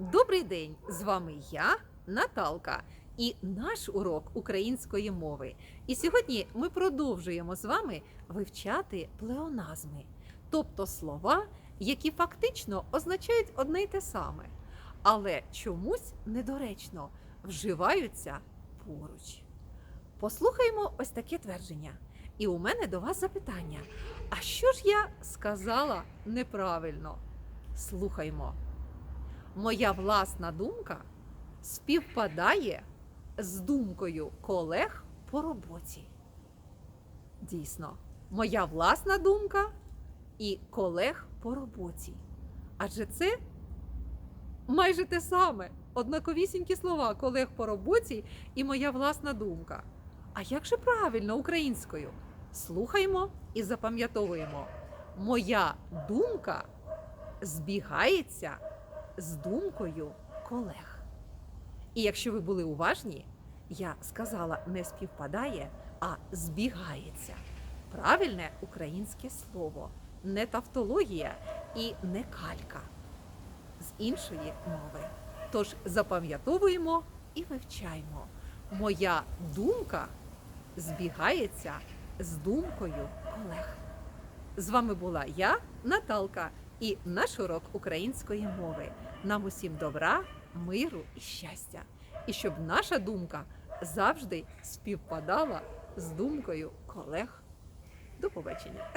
Добрий день! З вами я, Наталка, і наш урок української мови. І сьогодні ми продовжуємо з вами вивчати плеоназми, тобто слова, які фактично означають одне й те саме, але чомусь недоречно вживаються поруч. Послухаймо ось таке твердження. І у мене до вас запитання: а що ж я сказала неправильно? Слухаймо. Моя власна думка співпадає з думкою колег по роботі. Дійсно, моя власна думка і колег по роботі. Адже це майже те саме. Однаковісінькі слова колег по роботі і моя власна думка. А як же правильно українською? Слухаймо і запам'ятовуємо. Моя думка збігається з думкою колег. І якщо ви були уважні, я сказала не співпадає, а збігається. Правильне українське слово, не тавтологія і не калька з іншої мови. Тож запам'ятовуємо і вивчаємо. Моя думка збігається з думкою колег. З вами була я, Наталка, і наш урок української мови. Нам усім добра, миру і щастя. І щоб наша думка завжди співпадала з думкою колег. До побачення!